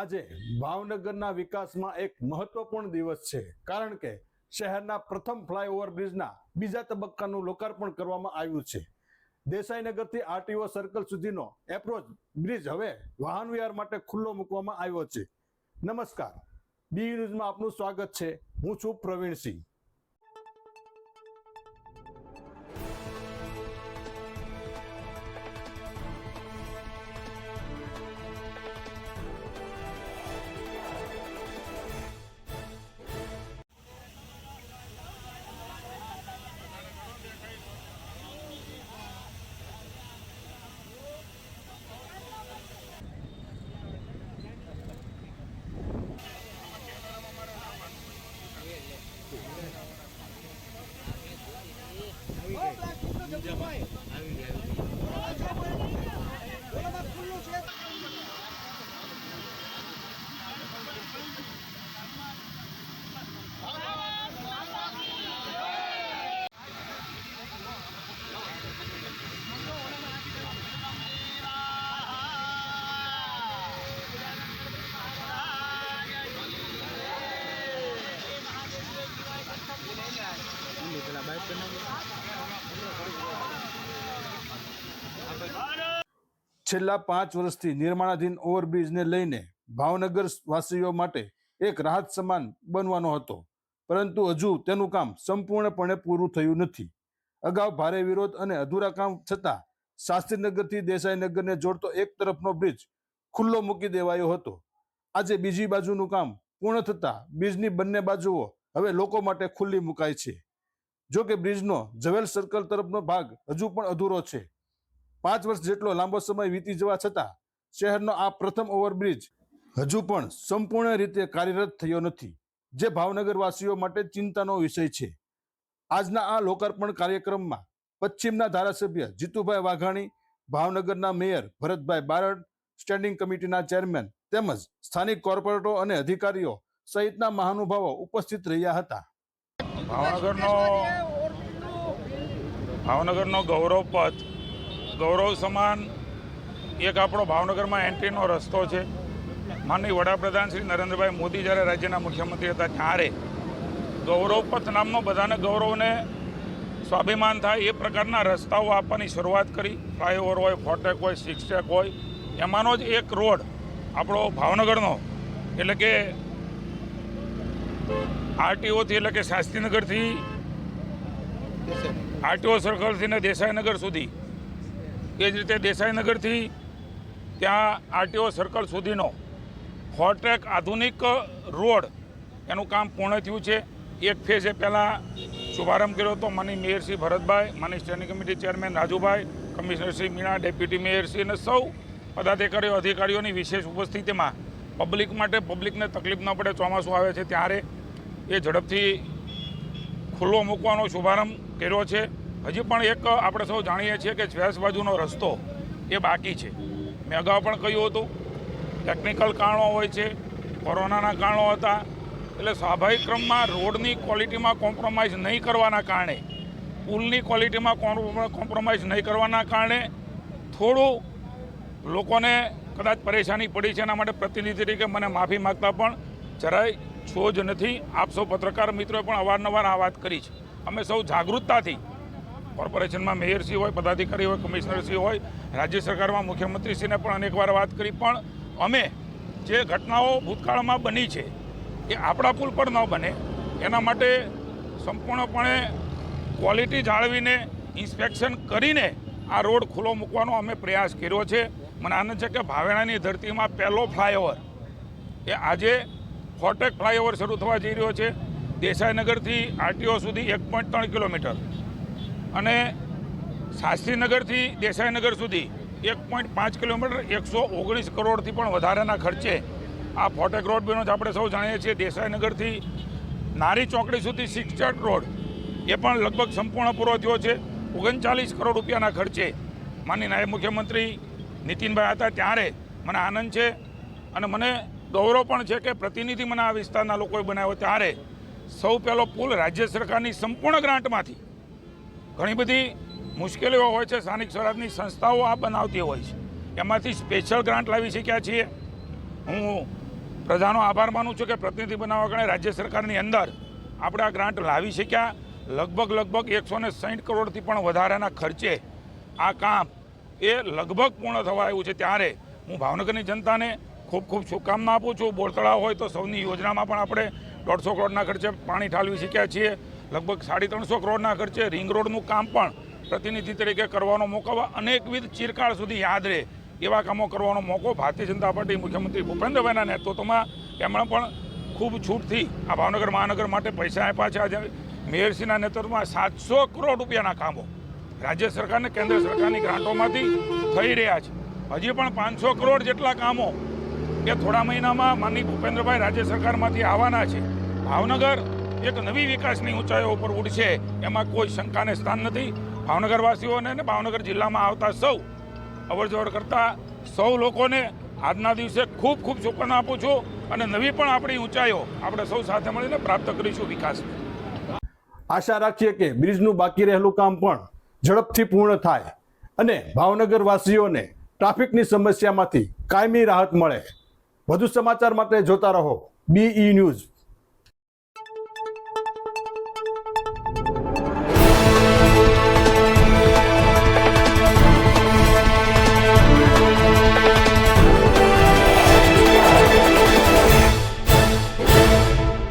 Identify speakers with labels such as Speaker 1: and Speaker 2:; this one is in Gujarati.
Speaker 1: આજે ભાવનગરના વિકાસમાં એક મહત્વપૂર્ણ દિવસ છે. કારણ કે શહેરના પ્રથમ ફ્લાયઓવર બ્રિજના બીજા તબક્કાનું લોકાર્પણ કરવામાં આવ્યું છે. દેસાઈનગરથી આરટીઓ સર્કલ સુધીનો એપ્રોચ બ્રિજ હવે વાહન વ્યવહાર માટે ખુલ્લો મૂકવામાં આવ્યો છે. નમસ્કાર. બી ન્યૂઝમાં આપનું સ્વાગત છે. હું છું પ્રવીણસિંહ. немає. છેલ્લા પાંચ વર્ષથી નિર્માણાધીન ઓવરબ્રિજને લઈને ભાવનગર વાસીઓ માટે એક રાહત સમાન બનવાનો હતો. પરંતુ હજુ તેનું કામ સંપૂર્ણપણે પૂરું થયું નથી. અગાઉ ભારે વિરોધ અને અધૂરા કામ છતાં શાસ્ત્રીનગરથી દેસાઈનગરને જોડતો એક તરફનો બ્રિજ ખુલ્લો મૂકી દેવાયો હતો. આજે બીજી બાજુનું કામ પૂર્ણ થતાં બ્રિજની બંને બાજુઓ હવે લોકો માટે ખુલ્લી મુકાય છે. જો કે બ્રિજનો જવેલ સર્કલ તરફનો ભાગ હજુ પણ અધૂરો છે. પાંચ વર્ષ જેટલો લાંબો સમય વીતી જવા છતાં શહેરનો આ પ્રથમ ઓવરબ્રિજ હજુ પણ સંપૂર્ણ રીતે કાર્યરત થયો નથી. જે ભાવનગરવાસીઓ માટે ચિંતાનો વિષય છે. આજના આ લોકાર્પણ કાર્યક્રમમાં પશ્ચિમના ધારાસભ્ય જીતુભાઈ વાઘાણી, ભાવનગરના મેયર ભરતભાઈ બારડ, સ્ટેન્ડિંગ કમિટીના ચેરમેન તેમજ સ્થાનિક કોર્પોરેટરો અને અધિકારીઓ સહિતના મહાનુભાવો ઉપસ્થિત રહ્યા હતા.
Speaker 2: ભાવનગરનો ભાવનગરનો ગૌરવ પથ ગૌરવ સમાન એક આપણો ભાવનગરમાં એન્ટ્રીનો રસ્તો છે. માનની વડાપ્રધાન શ્રી નરેન્દ્રભાઈ મોદી જ્યારે રાજ્યના મુખ્યમંત્રી હતા ત્યારે ગૌરવપથ નામનો બધાને ગૌરવને સ્વાભિમાન થાય એ પ્રકારના રસ્તાઓ આપવાની શરૂઆત કરી. ફ્લાયઓવર હોય ફોટેક હોય સિક્સટેક હોય એમાંનો જ એક રોડ આપણો ભાવનગરનો એટલે કે આરટીઓથી એટલે કે શાસ્ત્રીનગરથી આરટીઓ સર્કલથી ને દેસાઈનગર સુધી એ જ રીતે દેસાઈનગરથી ત્યાં આરટીઓ સર્કલ સુધીનો હોટેક આધુનિક રોડ એનું કામ પૂર્ણ થયું છે. એક ફેઝે પહેલાં શુભારંભ કર્યો હતો માની મેયર શ્રી ભરતભાઈ માની standing committee chairman Rajubhai, commissioner Shri Meena, deputy mayor Shri અને સૌ પદાધિકારીઓ, અધિકારીઓની વિશેષ ઉપસ્થિતિમાં પબ્લિક માટે પબ્લિકને તકલીફ ન પડે, ચોમાસું આવે છે ત્યારે એ ઝડપથી ખુલ્લો મૂકવાનો શુભારંભ કર્યો છે. હજી પણ એક આપણે સૌ જાણીએ છીએ કે શ્વેસ બાજુનો રસ્તો એ બાકી છે. મેં અગાઉ પણ કહ્યું હતું ટેકનિકલ કારણો હોય છે, કોરોનાના કારણો હતા, એટલે સ્વાભાવિક ક્રમમાં રોડની ક્વોલિટીમાં કોમ્પ્રોમાઇઝ નહીં કરવાના કારણે, પુલની ક્વોલિટીમાં કોમ્પ્રોમાઇઝ નહીં કરવાના કારણે થોડું લોકોને કદાચ પરેશાની પડી છે, એના માટે પ્રતિનિધિ તરીકે મને માફી માગતા પણ જરાય છો જ નથી. આપ સૌ પત્રકાર મિત્રોએ પણ અવારનવાર આ વાત કરી છે. અમે સૌ જાગૃતતાથી કોર્પોરેશનમાં મેયરશ્રી હોય, પદાધિકારી હોય કમિશનરશ્રી હોય, રાજ્ય સરકારમાં મુખ્યમંત્રીશ્રીને પણ અનેકવાર વાત કરી. પણ અમે જે ઘટનાઓ ભૂતકાળમાં બની છે, એ આપણા પુલ પર ન બને. એના માટે સંપૂર્ણપણે ક્વોલિટી જાળવીને ઇન્સ્પેક્શન કરીને આ રોડ ખુલ્લો મૂકવાનો અમે પ્રયાસ કર્યો છે. મને આનંદ છે કે ભાવેણાની ધરતીમાં પહેલો ફ્લાયઓવર, એ આજે ફોટેક ફ્લાયઓવર શરૂ થવા જઈ રહ્યો છે. દેસાઈનગરથી આરટીઓ સુધી એક પોઈન્ટ ત્રણ કિલોમીટર. અને શાસ્ત્રીનગરથી દેસાઈનગર સુધી એક પોઈન્ટ પાંચ કિલોમીટર એકસો ઓગણીસ કરોડથી પણ વધારાના ખર્ચે આ ફોટેક રોડ બેનો આપણે સૌ જાણીએ છીએ દેસાઈનગરથી નારી ચોકડી સુધી સિક્સટ રોડ એ પણ લગભગ સંપૂર્ણ પૂરો થયો છે. ઓગણચાલીસ કરોડ રૂપિયાના ખર્ચે માની નાયબ મુખ્યમંત્રી નીતિનભાઈ હતા ત્યારે મને આનંદ છે અને મને ગૌરવ પણ છે કે પ્રતિનિધિ મને આ વિસ્તારના લોકોએ બનાવ્યો. ત્યારે સૌ પહેલો પુલ રાજ્ય સરકારની સંપૂર્ણ ગ્રાન્ટમાંથી ઘણી બધી મુશ્કેલીઓ હોય છે. સ્થાનિક સ્વરાજની સંસ્થાઓ આ બનાવતી હોય છે. એમાંથી સ્પેશિયલ ગ્રાન્ટ લાવી શક્યા છીએ. હું પ્રજાનો આભાર માનું છું કે પ્રતિનિધિ બનાવવા કારણે રાજ્ય સરકારની અંદર આપણે આ ગ્રાન્ટ લાવી શક્યા. લગભગ લગભગ એકસો ને સાઠ કરોડથી પણ વધારાના ખર્ચે આ કામ એ લગભગ પૂર્ણ થવા આવ્યું છે. ત્યારે હું ભાવનગરની જનતાને ખૂબ ખૂબ શુભકામના આપું છું. બોરતળાવ હોય તો સૌની યોજનામાં પણ આપણે દોઢસો કરોડના ખર્ચે પાણી ઠાલવી શક્યા છીએ. લગભગ સાડી ત્રણસો કરોડના ખર્ચે રિંગ રોડનું કામ પણ પ્રતિનિધિ તરીકે કરવાનો મોકો અનેકવિધ ચિરકાળ સુધી યાદ રહે એવા કામો કરવાનો મોકો ભારતીય જનતા પાર્ટી મુખ્યમંત્રી ભૂપેન્દ્રભાઈના નેતૃત્વમાં એમણે પણ ખૂબ છૂટથી આ ભાવનગર મહાનગર માટે પૈસા આપ્યા છે. આજે મેયરસિંહના નેતૃત્વમાં સાતસો કરોડ રૂપિયાના કામો રાજ્ય સરકાર અને કેન્દ્ર સરકારની ગ્રાન્ટોમાંથી થઈ રહ્યા છે. હજી પણ પાંચસો કરોડ જેટલા કામો કે થોડા મહિનામાં માનની ભૂપેન્દ્રભાઈ રાજ્ય સરકારમાંથી આવવાના છે. ભાવનગર એક નવી વિકાસની ઊંચાઈઓ ઉપર ઉડશે એમાં કોઈ શંકાને સ્થાન નથી. ભાવનગરવાસીઓને અને ભાવનગર જિલ્લામાં આવતા સૌ અવરજવર કરતા સૌ લોકોને આજના દિવસે ખૂબ ખૂબ શુભકામના આપું છું અને નવી પણ આપણી ઊંચાઈઓ આપણે સૌ સાથે મળીને પ્રાપ્ત કરીશું વિકાસની.
Speaker 1: આશા રાખીએ કે બ્રિજનું બાકી રહેલું કામ પણ ઝડપથી પૂર્ણ થાય અને ભાવનગરવાસીઓને ટ્રાફિકની સમસ્યામાંથી કાયમી રાહત મળે. વધુ સમાચાર માટે જોતા રહો. BE news